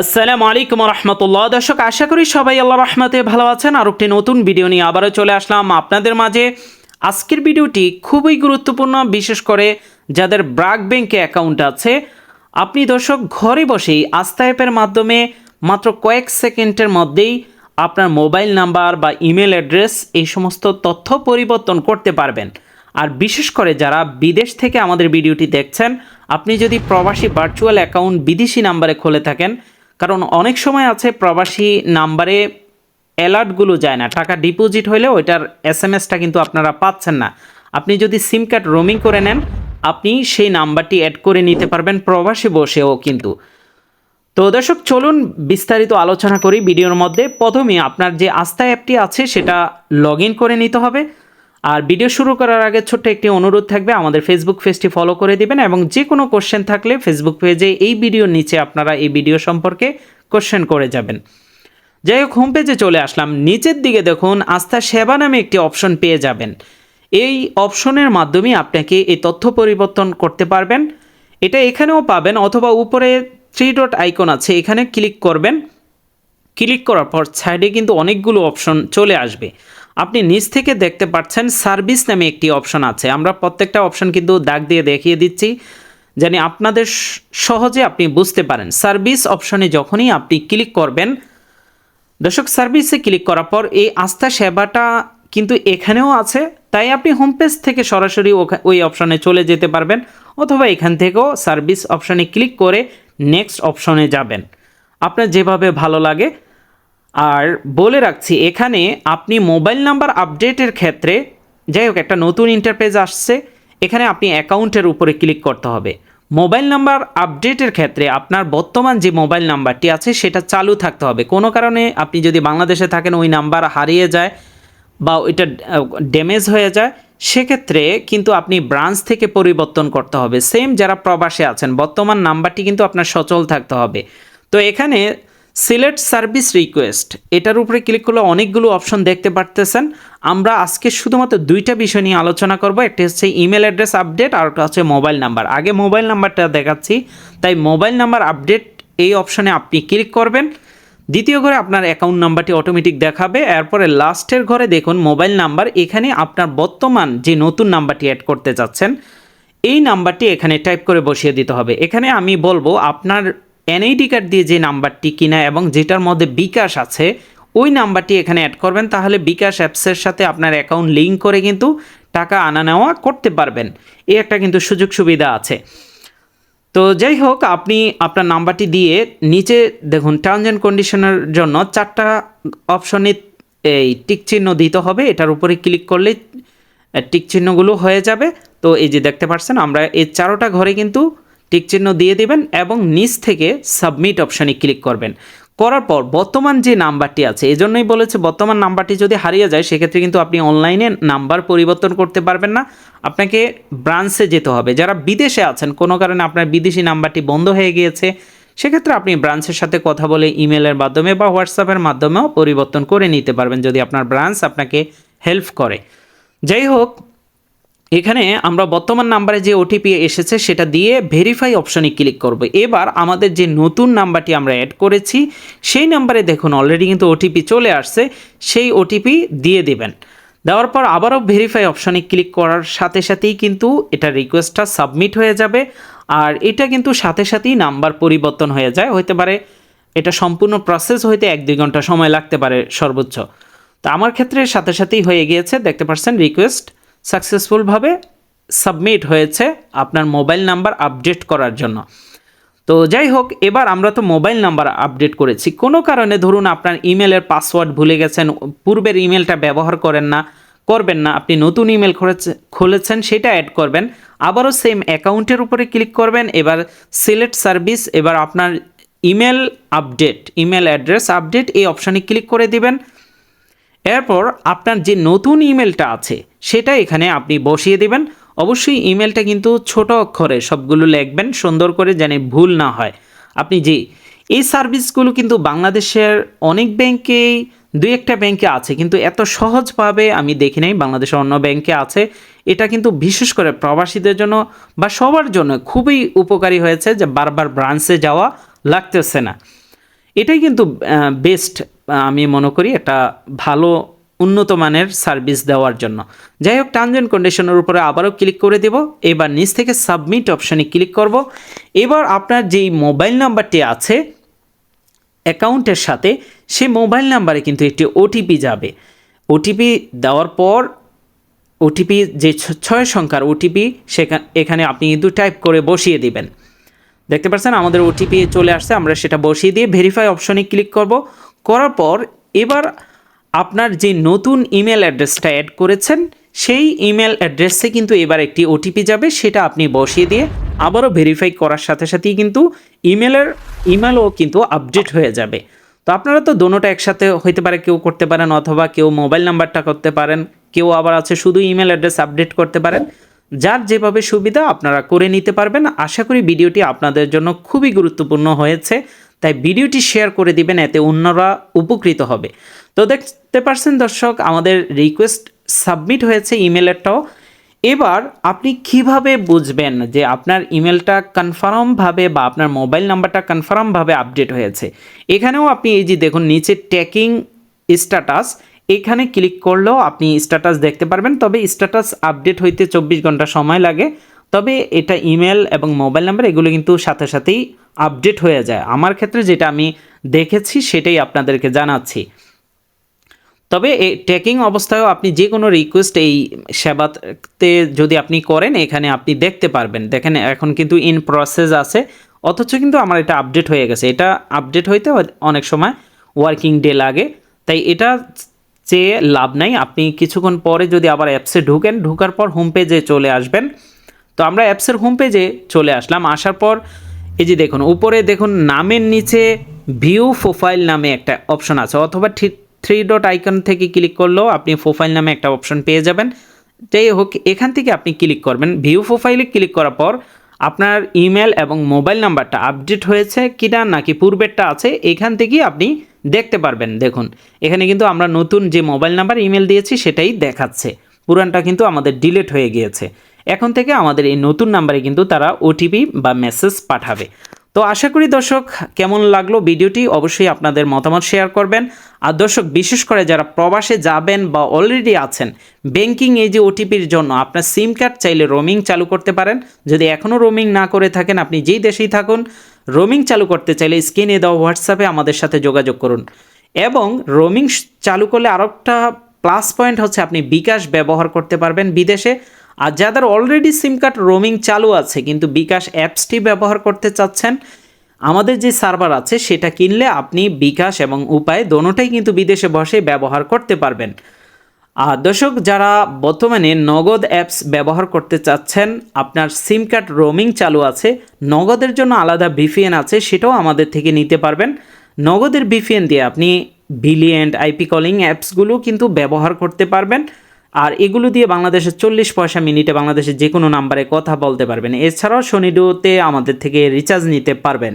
আসসালামু আলাইকুম রহমতুল্লাহ দর্শক, আশা করি সবাই আল্লাহ রহমতে ভালো আছেন। আর একটি নতুন ভিডিও নিয়ে আবারও চলে আসলাম। আপনাদের মাঝে আজকের ভিডিওটি খুবই গুরুত্বপূর্ণ, বিশেষ করে যাদের ব্রাক ব্যাংকে অ্যাকাউন্ট আছে। আপনি দর্শক, ঘরে বসেই আস্থা অ্যাপের মাধ্যমে মাত্র কয়েক সেকেন্ডের মধ্যেই আপনার মোবাইল নাম্বার বা ইমেল অ্যাড্রেস এই সমস্ত তথ্য পরিবর্তন করতে পারবেন। আর বিশেষ করে যারা বিদেশ থেকে আমাদের ভিডিওটি দেখছেন, আপনি যদি প্রবাসী ভার্চুয়াল অ্যাকাউন্ট বিদেশি নাম্বারে খুলে থাকেন কারণ অনেক সময় আছে প্রবাসী নাম্বারে অ্যালার্টগুলো যায় না, টাকা ডিপোজিট হলে ওইটার এস এম এসটা কিন্তু আপনারা পাচ্ছেন না। আপনি যদি সিম কার্ড রোমিং করে নেন, আপনি সেই নাম্বারটি অ্যাড করে নিতে পারবেন প্রবাসী বসেও কিন্তু। তো দর্শক, চলুন বিস্তারিত আলোচনা করি ভিডিওর মধ্যে। প্রথমে আপনার যে আস্থা অ্যাপটি আছে, সেটা লগ করে নিতে হবে। আর ভিডিও শুরু করার আগে ছোট্ট একটি অনুরোধ থাকবে, আমাদের ফেসবুক পেজটি ফলো করে দিবেন এবং যে কোনো কোশ্চেন থাকলে ফেসবুক পেজে এই ভিডিওর নিচে আপনারা এই ভিডিও সম্পর্কে কোশ্চেন করে যাবেন। যাই হোক হোম পেজে চলে আসলাম। নিচের দিকে দেখুন, আস্থা সেবা নামে একটি অপশন পেয়ে যাবেন। এই অপশনের মাধ্যমে আপনাকে এই তথ্য পরিবর্তন করতে পারবেন। এটা এখানেও পাবেন অথবা উপরে থ্রি ডট আইকন আছে, এখানে ক্লিক করবেন। ক্লিক করার পর সাইডে কিন্তু অনেকগুলো অপশন চলে আসবে। আপনি নিচ থেকে দেখতে পাচ্ছেন সার্ভিস নামে একটি অপশন আছে। আমরা প্রত্যেকটা অপশন কিন্তু দাগ দিয়ে দেখিয়ে দিচ্ছি। জানি আপনাদের সহজে আপনি বুঝতে পারেন। সার্ভিস অপশনে যখনই আপনি ক্লিক করবেন, দর্শক, সার্ভিসে ক্লিক করার পর এই আস্থা সেবাটা কিন্তু এখানেও আছে। তাই আপনি হোম পেজ থেকে সরাসরি ওই অপশনে চলে যেতে পারবেন অথবা এখান থেকেও সার্ভিস অপশনে ক্লিক করে নেক্সট অপশনে যাবেন। আপনার যেভাবে ভালো লাগে আর বলে রাখছি, এখানে আপনি মোবাইল নাম্বার আপডেটের ক্ষেত্রে, যাই হোক, একটা নতুন ইন্টারপেজ আসছে, এখানে আপনি অ্যাকাউন্টের উপরে ক্লিক করতে হবে। মোবাইল নাম্বার আপডেটের ক্ষেত্রে আপনার বর্তমান যে মোবাইল নাম্বারটি আছে, সেটা চালু থাকতে হবে। কোনো কারণে আপনি যদি বাংলাদেশে থাকেন, ওই নাম্বার হারিয়ে যায় বা ওইটা ড্যামেজ হয়ে যায়, সেক্ষেত্রে কিন্তু আপনি ব্রাঞ্চ থেকে পরিবর্তন করতে হবে। সেম যারা প্রবাসে আছেন, বর্তমান নাম্বারটি কিন্তু আপনার সচল থাকতে হবে। তো এখানে সিলেক্ট সার্ভিস রিকোয়েস্ট। এটার উপরে ক্লিক করলে অনেকগুলো অপশন দেখতে পারতেছেন। আমরা আজকে শুধুমাত্র দুইটা বিষয় নিয়ে আলোচনা করব। একটি হচ্ছে ইমেল অ্যাড্রেস আপডেট আর একটা হচ্ছে মোবাইল নাম্বার। আগে মোবাইল নাম্বারটা দেখাচ্ছি। তাই মোবাইল নাম্বার আপডেট এই অপশনে আপনি ক্লিক করবেন। দ্বিতীয় ঘরে আপনার অ্যাকাউন্ট নাম্বারটি অটোমেটিক দেখাবে। এরপরে লাস্টের ঘরে দেখুন মোবাইল নাম্বার। এখানে আপনার বর্তমান যে নতুন নাম্বারটি অ্যাড করতে যাচ্ছেন এই নাম্বারটি এখানে টাইপ করে বসিয়ে দিতে হবে। এখানে আমি বলব আপনার এনআইডি কার্ড দিয়ে যে নাম্বারটি কিনা এবং যেটার মধ্যে বিকাশ আছে, ওই নাম্বারটি এখানে অ্যাড করবেন। তাহলে বিকাশ অ্যাপসের সাথে আপনার অ্যাকাউন্ট লিঙ্ক করে কিন্তু টাকা আনা নেওয়া করতে পারবেন। এই একটা কিন্তু সুযোগ সুবিধা আছে। তো যাই হোক, আপনি আপনার নাম্বারটি দিয়ে নিচে দেখুন টার্মস অ্যান্ড কন্ডিশনের জন্য চারটা অপশনে এই টিক চিহ্ন দিতে হবে। এটার উপরে ক্লিক করলে টিক চিহ্নগুলো হয়ে যাবে। তো এই যে দেখতে পাচ্ছেন, আমরা এই চারোটা ঘরে কিন্তু টিক চিহ্ন দিয়ে দিবেন এবং নিচ থেকে সাবমিট অপশানে ক্লিক করবেন। করার পর বর্তমান যে নাম্বারটি আছে এই জন্যই বলেছে বর্তমান নাম্বারটি যদি হারিয়ে যায়, সেক্ষেত্রে কিন্তু আপনি অনলাইনে নাম্বার পরিবর্তন করতে পারবেন না। আপনাকে ব্রাঞ্চে যেতে হবে। যারা বিদেশে আছেন, কোনো কারণে আপনার বিদেশি নাম্বারটি বন্ধ হয়ে গিয়েছে, সেক্ষেত্রে আপনি ব্রাঞ্চের সাথে কথা বলে ইমেলের মাধ্যমে বা হোয়াটসঅ্যাপের মাধ্যমেও পরিবর্তন করে নিতে পারবেন যদি আপনার ব্রাঞ্চ আপনাকে হেল্প করে। যাই হোক এখানে আমরা বর্তমান নাম্বারে যে ওটিপি এসেছে, সেটা দিয়ে ভেরিফাই অপশনে ক্লিক করব। এবার আমাদের যে নতুন নাম্বারটি আমরা অ্যাড করেছি, সেই নাম্বারে দেখুন অলরেডি কিন্তু ওটিপি চলে আসছে, সেই ওটিপি দিয়ে দেবেন। দেওয়ার পর আবারও ভেরিফাই অপশনে ক্লিক করার সাথে সাথেই কিন্তু এটা রিকোয়েস্টটা সাবমিট হয়ে যাবে। আর এটা কিন্তু সাথে সাথেই নাম্বার পরিবর্তন হয়ে যায়। হতে পারে এটা সম্পূর্ণ প্রসেস হইতে এক দুই ঘণ্টা সময় লাগতে পারে সর্বোচ্চ। তো আমার ক্ষেত্রে সাথে সাথেই হয়ে গিয়েছে, দেখতে পাচ্ছেন রিকোয়েস্ট সাকসেসফুলভাবে সাবমিট হয়েছে আপনার মোবাইল নাম্বার আপডেট করার জন্য। তো যাই হোক, এবার আমরা তো মোবাইল নাম্বার আপডেট করেছি। কোনো কারণে ধরুন আপনার ইমেলের পাসওয়ার্ড ভুলে গেছেন, পূর্বের ইমেলটা ব্যবহার করেন না, করবেন না, আপনি নতুন ইমেল খুলেছেন, সেটা অ্যাড করবেন। আবারও সেম অ্যাকাউন্টের উপরে ক্লিক করবেন, এবার সিলেক্ট সার্ভিস এবার আপনার email update email address update এই অপশানে ক্লিক করে দিবেন। এরপর আপনার যে নতুন ইমেলটা আছে, সেটা এখানে আপনি বসিয়ে দেবেন। অবশ্যই ইমেলটা কিন্তু ছোট অক্ষরে সবগুলো লিখবেন, সুন্দর করে যেন ভুল না হয়। আপনি যে এই সার্ভিসগুলো কিন্তু বাংলাদেশের অনেক ব্যাংকেই, দুই একটা ব্যাংকে আছে, কিন্তু এত সহজভাবে আমি দেখি নাই বাংলাদেশের অন্য ব্যাংকে আছে। এটা কিন্তু বিশেষ করে প্রবাসীদের জন্য বা সবার জন্য খুবই উপকারী হয়েছে যে বারবার ব্রাঞ্চে যাওয়া লাগতেছে না। এটাই কিন্তু বেস্ট আমি মনে করি একটা ভালো উন্নত মানের সার্ভিস দেওয়ার জন্য। যাই হোক টার্মস অ্যান্ড কন্ডিশনের উপরে আবারও ক্লিক করে দেব। এবার নিচ থেকে সাবমিট অপশানে ক্লিক করব। এবার আপনার যেই মোবাইল নাম্বারটি আছে অ্যাকাউন্টের সাথে, সেই মোবাইল নাম্বারে কিন্তু একটি ওটিপি যাবে। ওটিপি দেওয়ার পর ওটিপি যে ছয় সংখ্যার ওটিপি সেখানে এখানে আপনি কিন্তু টাইপ করে বসিয়ে দিবেন। দেখতে পাচ্ছেন, আমাদের ওটিপি চলে আসছে, আমরা সেটা বসিয়ে দিয়ে ভেরিফাই অপশনে ক্লিক করব। করার পর এবার আপনার যে নতুন ইমেল অ্যাড্রেসটা অ্যাড করেছেন, সেই ইমেল অ্যাড্রেসে কিন্তু এবার একটি ওটিপি যাবে, সেটা আপনি বসিয়ে দিয়ে আবারও ভেরিফাই করার সাথে সাথেই কিন্তু ইমেলের, ইমেলও কিন্তু আপডেট হয়ে যাবে। তো আপনারা তো দোনোটা একসাথে হইতে পারে, কেউ করতে পারেন অথবা কেউ মোবাইল নাম্বারটা করতে পারেন, কেউ আবার আছে শুধু ইমেল অ্যাড্রেস আপডেট করতে পারেন। যার যেভাবে সুবিধা আপনারা করে নিতে পারবেন। আশা করি ভিডিওটি আপনাদের জন্য খুবই গুরুত্বপূর্ণ হয়েছে। তাই ভিডিওটি শেয়ার করে দিবেন, এতে অন্যরা উপকৃত হবে। তো দেখতে পারছেন দর্শক, আমাদের রিকোয়েস্ট সাবমিট হয়েছে ইমেলেরটাও এবার আপনি কীভাবে বুঝবেন যে আপনার ইমেলটা কনফার্মভাবে বা আপনার মোবাইল নাম্বারটা কনফার্মভাবে আপডেট হয়েছে? এখানেও আপনি এই যে দেখুন, নিচে ট্যাকিং স্ট্যাটাস এখানে ক্লিক করলেও আপনি স্ট্যাটাস দেখতে পারবেন। তবে স্ট্যাটাস আপডেট হইতে চব্বিশ ঘণ্টা সময় লাগে। তবে এটা ইমেল এবং মোবাইল নাম্বার, এগুলো কিন্তু সাথে সাথেই আপডেট হয়ে যায়। আমার ক্ষেত্রে যেটা আমি দেখেছি, সেটাই আপনাদেরকে জানাচ্ছি। তবে এই ট্র্যাকিং অবস্থায়ও আপনি যে কোনো রিকোয়েস্ট এই সেবাতে যদি আপনি করেন, এখানে আপনি দেখতে পারবেন। দেখেন, এখন কিন্তু ইন প্রসেস আছে, অথচ কিন্তু আমার এটা আপডেট হয়ে গেছে। এটা আপডেট হইতে অনেক সময় ওয়ার্কিং ডে লাগে। তাই এটা চেয়ে লাভ নাই। আপনি কিছুক্ষণ পরে যদি আবার অ্যাপসে ঢুকেন, ঢুকার পর হোম পেজে চলে আসবেন। তো আমরা অ্যাপসের হোম পেজে চলে আসলাম। আসার পর এই যে দেখুন, উপরে দেখুন, নামের নিচে ভিউ প্রোফাইল নামে একটা অপশন আছে। অথবা ঠিক থ্রি ডট আইকন থেকে ক্লিক করলেও আপনি প্রোফাইল নামে একটা অপশন পেয়ে যাবেন। যাই হোক, এখান থেকে আপনি ক্লিক করবেন। ভিউ প্রোফাইলে ক্লিক করার পর আপনার ইমেল এবং মোবাইল নাম্বারটা আপডেট হয়েছে কিনা নাকি পূর্বেরটা আছে, এখান থেকেই আপনি দেখতে পারবেন। দেখুন, এখানে কিন্তু আমরা নতুন যে মোবাইল নাম্বার ইমেল দিয়েছি সেটাই দেখাচ্ছে। পুরানটা কিন্তু আমাদের ডিলেট হয়ে গিয়েছে। এখন থেকে আমাদের এই নতুন নাম্বারে কিন্তু তারা ওটিপি বা মেসেজ পাঠাবে। তো আশা করি দর্শক, কেমন লাগল ভিডিওটি? অবশ্যই আপনাদের মতামত শেয়ার করবেন। আর দর্শক, বিশেষ করে যারা প্রবাসে যাবেন বা অলরেডি আছেন ব্যাংকিং এই যে ওটিপির জন্য আপনার সিম কার্ড চাইলে রোমিং চালু করতে পারেন। যদি এখনও রোমিং না করে থাকেন, আপনি যেই দেশেই থাকুন রোমিং চালু করতে চাইলে স্ক্রিনে দেওয়া হোয়াটসঅ্যাপে আমাদের সাথে যোগাযোগ করুন। এবং রোমিং চালু করলে আরও একটা প্লাস পয়েন্ট হচ্ছে আপনি বিকাশ ব্যবহার করতে পারবেন বিদেশে। আর যাদের অলরেডি সিম কার্ড রোমিং চালু আছে, কিন্তু বিকাশ অ্যাপসটি ব্যবহার করতে চাচ্ছেন, আমাদের যে সার্ভার আছে সেটা কিনলে আপনি বিকাশ এবং উপায় দোনোটাই কিন্তু বিদেশে বসে ব্যবহার করতে পারবেন। আর দর্শক, যারা বর্তমানে নগদ অ্যাপস ব্যবহার করতে চাচ্ছেন, আপনার সিম কার্ড রোমিং চালু আছে, নগদের জন্য আলাদা ভিপিএন আছে, সেটাও আমাদের থেকে নিতে পারবেন। নগদের ভিপিএন দিয়ে আপনি বিলিয়েন্ট আইপি কলিং অ্যাপসগুলো কিন্তু ব্যবহার করতে পারবেন। আর এগুলো দিয়ে বাংলাদেশের চল্লিশ পয়সা মিনিটে বাংলাদেশের যে কোনো নাম্বারে কথা বলতে পারবেন। এছাড়াও শনিডোতে আমাদের থেকে রিচার্জ নিতে পারবেন।